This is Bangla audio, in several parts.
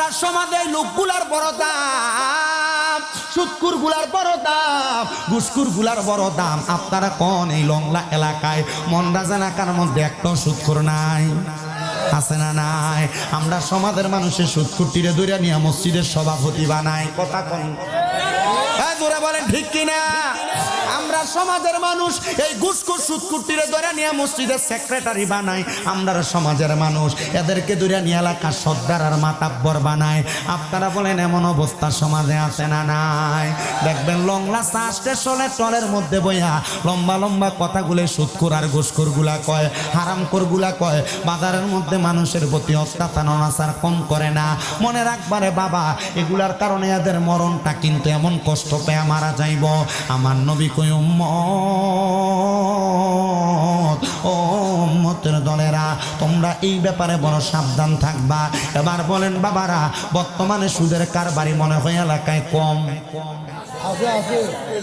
আমরা সমাজে লোকগুলার বড় দাম সুৎকুরগুলার বড় দাম ঘুসকুরগুলার বড় দাম আপনারা কোন এই লংলা এলাকায়? মন্দাজ এলাকার মধ্যে একটা সুৎকুর নাই? আছে না নাই? আমরা সমাজের মানুষের সুৎকুরটিরে দূরে নিয়ে মসজিদের সভাপতি বানাই। কথা কোন। হ্যাঁ জোরে বলেন, ঠিক কিনা? আমরা সমাজের মানুষ, এই গুসকুর সুৎকুটিরে ধরে নিয়ে মসজিদের সেক্রেটারি বানাই আমরা সমাজের মানুষ, এদেরকে ধরে নিয়ে এলাকার সর্দার আর মাতাব্বর বানায়। আপনারা বলেন, এমন অবস্থা সমাজে আছে না নাই? দেখবেন লংলা চা স্টেশনে টলের মধ্যে বইয়া লম্বা লম্বা কথাগুলো সুৎকুর আর ঘুসকুরগুলা কয়গুলা কয়। বাজারের মধ্যে মানুষের প্রতি অত্যাচার, অনাচার কম করে না। মনে রাখবারে বাবা, এগুলার কারণে এদের মরণটা কিন্তু এমন কষ্ট পেয়ে মারা যাইব। আমার নবী কই উম্মত। ও উম্মতের দলেরা, তোমরা এই ব্যাপারে বড় সাবধান থাকবা। এবার বলেন, বাবারা, বর্তমানে সুদের কারবারি মনে হয় এলাকায় কম।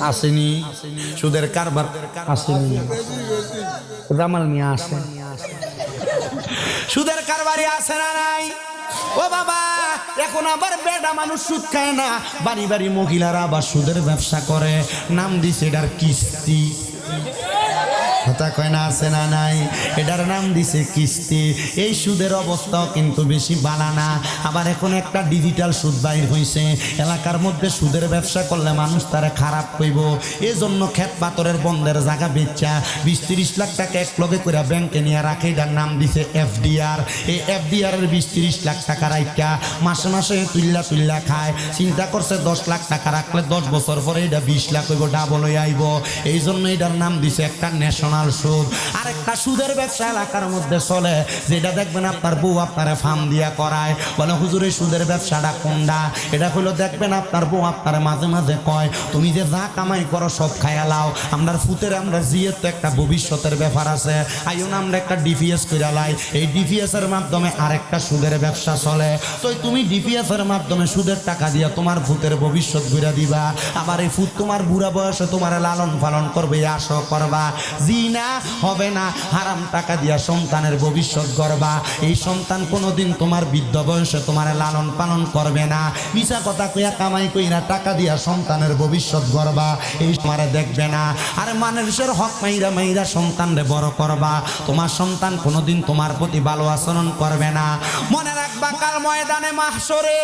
আসেনি। সুদের কারবার আসেনি। জামাল নিয়ে আসে সুদের কারবারি আছে না নাই? ও বাবা! এখন আবার বেডা মানুষ সুদ খায় না। বাড়ি বাড়ি মহিলারা আবার সুদের ব্যবসা করে। নাম দিছে এটার কিস্তি। কথা কয় না, আছে না নাই? এটার নাম দিছে কিস্তি। এই সুদের অবস্থাও কিন্তু বেশি বালা না। আবার এখন একটা ডিজিটাল সুদ বাইর হয়েছে এলাকার মধ্যে সুদের ব্যবসা করলে মানুষ তারা খারাপ কইব। এই জন্য ক্ষেত পাথরের বন্ধের জায়গা বেচা, বিশ তিরিশ লাখ টাকা এক লগে করে ব্যাংকে নিয়ে রাখে, এটার নাম দিছে এফডিআর। এই এফডিআর এর বিশ তিরিশ লাখ টাকা রাইকা মাসে মাসে তুল্লা তুল্লা খায়। চিন্তা করছে দশ লাখ টাকা রাখলে দশ বছর পরে এটা বিশ লাখ হইব ডাবল হয়ে আইব। এই জন্য এটার নাম দিছে একটা ন্যাশনাল সুদ। আর একটা সুদের ব্যবসা এলাকার মধ্যে চলে, যেটা দেখবেন আপনার বউ আপনার ফার্ম দিয়া করায়। বলে হুজুরের সুদের ব্যবসাটা কোনটা? এটা হলো দেখবেন আপনার বউ আপনার মাঝে মাঝে কয়, তুমি যে যা কামাই করো সব খায়া লাও। আমরা ফুতের আমরা জিয়ের তো একটা ভবিষ্যতের ব্যাপার আছে। আইন আমরা একটা ডিপিএস করে লাই। এই ডিপিএস এর মাধ্যমে আরেকটা সুদের ব্যবসা চলে। তো তুমি ডিপিএস এর মাধ্যমে সুদের টাকা দিয়া তোমার ভূতের ভবিষ্যৎ ঘুরে দিবা। আবার এই ফুত তোমার বুড়া বয়সে তোমার লালন পালন করবে আস করবা। জি না, হবে না। হারাম টাকা দিয়া সন্তানের ভবিষ্যৎ গড়বা। এই সন্তান কোনোদিন তোমার বৃদ্ধ বয়সে তোমার লালন পালন করবে না। মিশা কথা কইয়া কামাই কইরা টাকা দিয়া সন্তানের ভবিষ্যৎ গড়বা। এই তোমারে দেখবে না। আর মানুষের হক মাইরা মাইরা সন্তানরে বড় করবা। তোমার সন্তান কোনোদিন তোমার প্রতি ভালো আচরণ করবে না। মনে রাখবা, কাল ময়দানে মাহসরে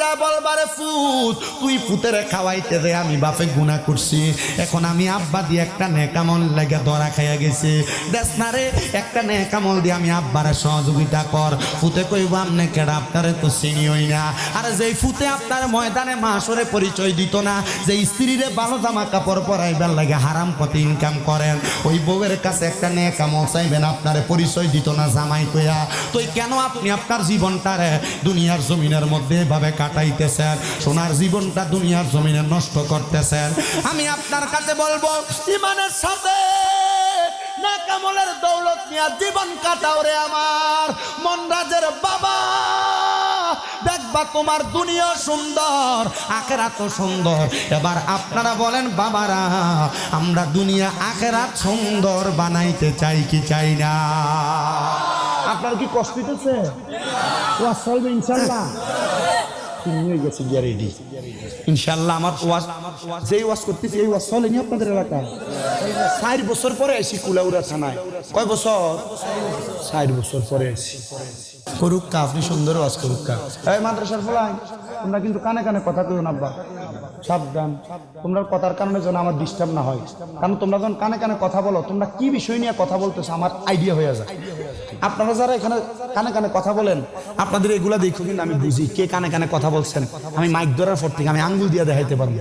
যা বলবারে ফুত। তুই ফুতের খাওয়াইতে দে আমি বাপে গুণা করছি। এখন আমি আব্বা দিয়ে একটা নেক আমল লেগে ধরা খাইয়া গেছি। দেখ না রে, একটা নেক আমল দিয়ে আমি আব্বারে সহযোগিতা কর। ফুতে কইব, আমনে কেডা আপনারে তো চিনি হই না। আর যেই ফুতে আপনার ময়দানে মাসরে পরিচয় দিত না যে স্ত্রীরে ভালো জামা কাপড় পরাইবার লাগে হারাম পথে ইনকাম করেন, ওই বউয়ের কাছে একটা নেক আমল চাইবেন, আপনারে পরিচয় দিত না জামাই কইয়া। তো কেন আপনি আপনার জীবনটারে দুনিয়ার জমিনের মধ্যে এভাবে কাটাইতেছেন, সোনার জীবনটা দুনিয়ার জমিনে নষ্ট করতেছেন। আমি আপনার কাছে বলব, ইমানের সাথে দৌলত নিয়ে জীবন কাটাও রে আমার। মনরাজের বাবা, দেখবা তোমার দুনিয়া সুন্দর আখেরা তো সুন্দর। এবার আপনারা বলেন, বাবারা, আমরা দুনিয়া আখেরাত সুন্দর বানাইতে চাই কি চাই না? আপনার কি কষ্ট চলবে ইনশাল্লাহ। হয়ে গেছে গিয়া রেডি ইনশাল্লাহ আমার ওয়াজ যেই ওয়াজ করতেছি এই ওয়াজ চলেনি আপনাদের এলাকায়? ষাট বছর পরে আসি কুলাউড়া থানায়। কয় বছর? ষাট বছর পরে আসি করুক কা আপনি সুন্দর ওয়াজ করুক কা। এই মাদ্রাসার ফলাই তোমরা কিন্তু কানে কানে কথা কইন আব্বা। সাবধান। তোমরা কথার কারণে যেন আমার ডিস্টার্ব না হয়। কারণ তোমরা যখন কানে কানে কথা বলো, তোমরা কি বিষয় নিয়ে কথা বলতেছো আমার আইডিয়া হয়ে যায়। আপনারা যারা এখানে কানে কানে কথা বলেন, আপনাদের এগুলা দেখো কিন্তু আমি বুঝি কে কানে কানে কথা বলছেন। আমি মাইক ধরার পর থেকে আমি আঙ্গুল দিয়ে দেখাইতে পারব।